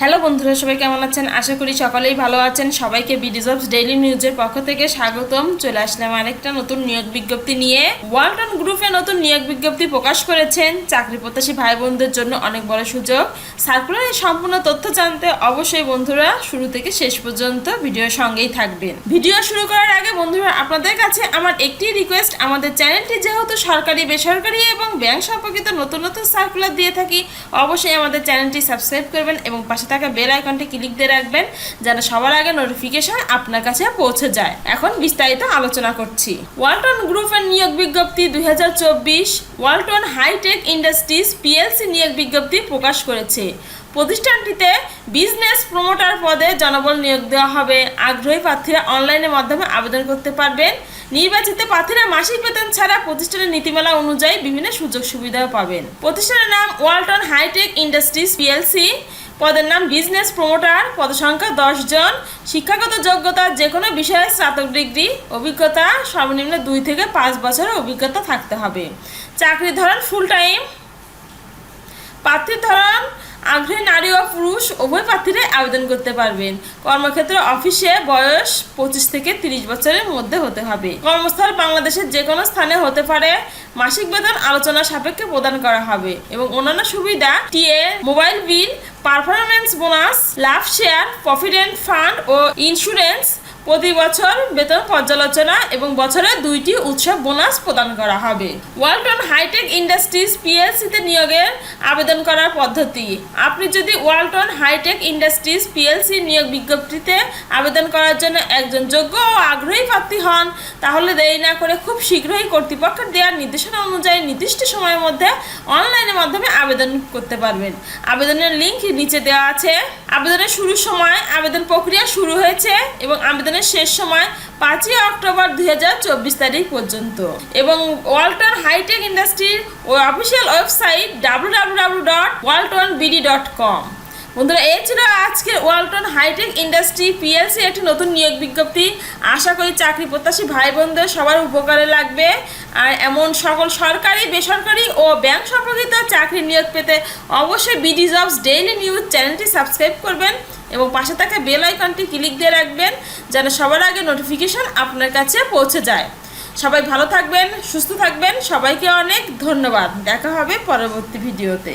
Hello বন্ধুরা, সবাই কেমন আছেন? আশা করি সকলেই ভালো আছেন। সবাইকে বিডিজবস ডেইলি নিউজের পক্ষ থেকে স্বাগতম। চলে আসলাম আরেকটা নতুন নিয়োগ বিজ্ঞপ্তি নিয়ে। ওয়ালটন গ্রুপে নতুন নিয়োগ বিজ্ঞপ্তি প্রকাশ করেছেন। চাকরি প্রত্যাশী ভাই বোনদের জন্য অনেক বড় সুযোগ। সার্কুলারের সম্পূর্ণ তথ্য জানতে অবশ্যই বন্ধুরা শুরু থেকে শেষ পর্যন্ত ভিডিওর সঙ্গেই থাকবেন। ভিডিও শুরু করার আগে বন্ধুরা, আপনাদের কাছে আমার একটি রিকোয়েস্ট আমাদের চ্যানেলটি যেহেতু সরকারি, বেসরকারি এবং ব্যাংক সম্পর্কিত নতুন নতুন সার্কুলার দিয়ে থাকি, অবশ্যই আমাদের চ্যানেলটি সাবস্ক্রাইব করবেন এবং পাশে থাকা বেল আইকনটি ক্লিক দিয়ে রাখবেন, যেন সবার আগে নোটিফিকেশন আপনার কাছে পৌঁছে যায়। এখন বিস্তারিত আলোচনা করছি। ওয়ালটন গ্রুপের নিয়োগ বিজ্ঞপ্তি দুই ওয়ালটন হাইটেক ইন্ডাস্ট্রিজ পিএলসি নিয়োগ বিজ্ঞপ্তি প্রকাশ করেছে। প্রতিষ্ঠানটিতে বিজনেস প্রমোটার পদে জনবল নিয়োগ দেওয়া হবে। আগ্রহী প্রার্থীরা অনলাইনের মাধ্যমে আবেদন করতে পারবেন। নির্বাচিত প্রার্থীরা মাসিক বেতন ছাড়া প্রতিষ্ঠানের নীতিমালা অনুযায়ী বিভিন্ন সুযোগ সুবিধাও পাবেন। প্রতিষ্ঠানের নাম ওয়ালটন হাইটেক ইন্ডাস্ট্রিজ পিএলসি। পদের নাম বিজনেস প্রমোটার পদসংখ্যা জন, শিক্ষাগত যোগ্যতা যে কোনো বিষয়ে স্নাতক ডিগ্রি, অভিজ্ঞতা সর্বনিম্ন দুই থেকে পাঁচ বছরের অভিজ্ঞতা থাকতে হবে। চাকরির ধরন ফুল টাইম প্রার্থীর ধরন আগ্রহী নারী ও পুরুষ, উভয় প্রার্থীরাই আবেদন করতে পারবেন। কর্মক্ষেত্র অফিসে বয়স পঁচিশ থেকে তিরিশ বছরের মধ্যে হতে হবে। কর্মস্থল বাংলাদেশের যে কোনো স্থানে হতে পারে। মাসিক বেতন আলোচনা সাপেক্ষে প্রদান করা হবে এবং অন্যান্য সুবিধা, TA, mobile bill performance bonus লাভ শেয়ার প্রভিডেন্ট ফান্ড ও ইন্স্যুরেন্স প্রতি বছর বেতন পর্যালোচনা এবং বছরে দুইটি উৎসব বোনাস প্রদান করা হবে। ওয়ালটন হাইটেক ইন্ডাস্ট্রিজ পিএলসিতে নিয়োগের আবেদন করার পদ্ধতি। আপনি যদি ওয়ালটন হাইটেক ইন্ডাস্ট্রিজ পিএলসি নিয়োগ বিজ্ঞপ্তিতে আবেদন করার জন্য একজন যোগ্য ও আগ্রহী প্রার্থী হন, তাহলে দেরি না করে খুব শীঘ্রই কর্তৃপক্ষের দেওয়ার নির্দেশনা অনুযায়ী নির্দিষ্ট সময়ের মধ্যে অনলাইনের মাধ্যমে আবেদন করতে পারবেন। আবেদনের লিঙ্ক নিচে দেওয়া আছে। আবেদনের শুরুর সময় আবেদন প্রক্রিয়া শুরু হয়েছে এবং আবেদনের শেষ সময় পাঁচই অক্টোবর দুই হাজার চব্বিশ তারিখ পর্যন্ত। এবং ওয়ালটন হাইটেক ইন্ডাস্ট্রির official website W dot Walton BD dot com. বন্ধুরা, এই ছিল আজকের ওয়ালটন হাইটেক ইন্ডাস্ট্রি পিএলসি একটি নতুন নিয়োগ বিজ্ঞপ্তি। আশা করি চাকরি প্রত্যাশী ভাই বোনদের সবার উপকারে লাগবে। আর এমন সকল সরকারি, বেসরকারি ও ব্যাংক সম্পর্কিত চাকরি নিয়োগ পেতে অবশ্যই বিডি জবস ডেইলি নিউজ চ্যানেলটি সাবস্ক্রাইব করবেন এবং পাশে থাকা বেল আইকনটি ক্লিক দিয়ে রাখবেন যেন সবার আগে নোটিফিকেশন আপনার কাছে পৌঁছে যায়। সবাই ভালো থাকবেন, সুস্থ থাকবেন। সবাইকে অনেক ধন্যবাদ। দেখা হবে পরবর্তী ভিডিওতে।